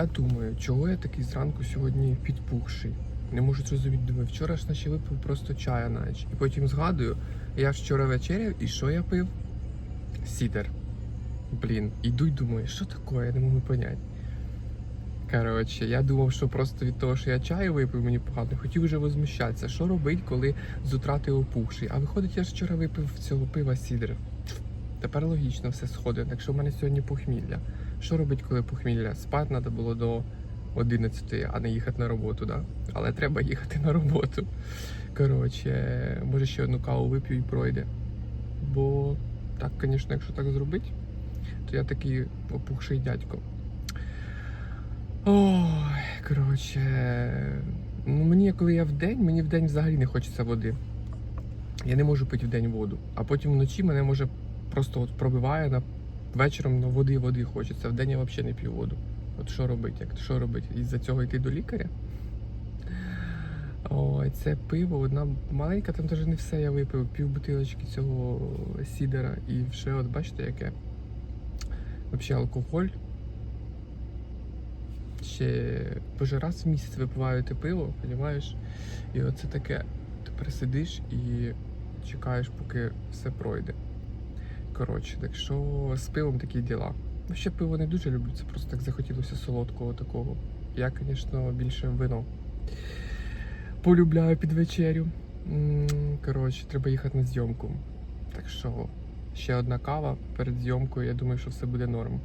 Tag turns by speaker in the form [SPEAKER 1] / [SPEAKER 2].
[SPEAKER 1] Я думаю, чого я такий зранку сьогодні підпухший. Не можу зрозуміти, думаю, вчора ж наче випив просто чая наче. І потім згадую, я вчора вечеряв і що я пив? Сідер. Блін, іду й думаю, що таке, я не можу поняти. Коротше, я думав, що просто від того, що я чаю випив, мені погано, хотів вже возмущатися. Що робить, коли з утра ти опухший? А виходить, я ж вчора випив цього пива сідер. Тепер логічно все сходить. Якщо в мене сьогодні похмілля. Що робить, коли похмілля? Спати треба було до 11, а не їхати на роботу, да? Але треба їхати на роботу. Коротше, може ще одну каву вип'ю і пройде. Бо так, звісно, якщо так зробити, то я такий опухший дядько. Ой, коротше, ну мені, коли я в день, мені в день взагалі не хочеться води. Я не можу пити в день воду. А потім вночі мене може просто от пробиває на вечором на води води хочеться. В день я взагалі не п'ю воду. От що робити? Як що робити? Із-за цього йти до лікаря? Ой, це пиво, одна маленька, там теж не все я випив, пів бутилочки цього сідера і ще от бачите яке. Взагалі алкоголь. Ще боже раз в місяць випиваю ти пиво, розумієш? І оце таке. Ти присидиш і чекаєш, поки все пройде. Коротше, так що з пивом такі діла. Ну, ще пиво не дуже люблю, це просто так захотілося солодкого такого. Я, звісно, більше вино полюбляю під вечерю. Коротше, треба їхати на зйомку. Так що ще одна кава перед зйомкою, я думаю, що все буде норм.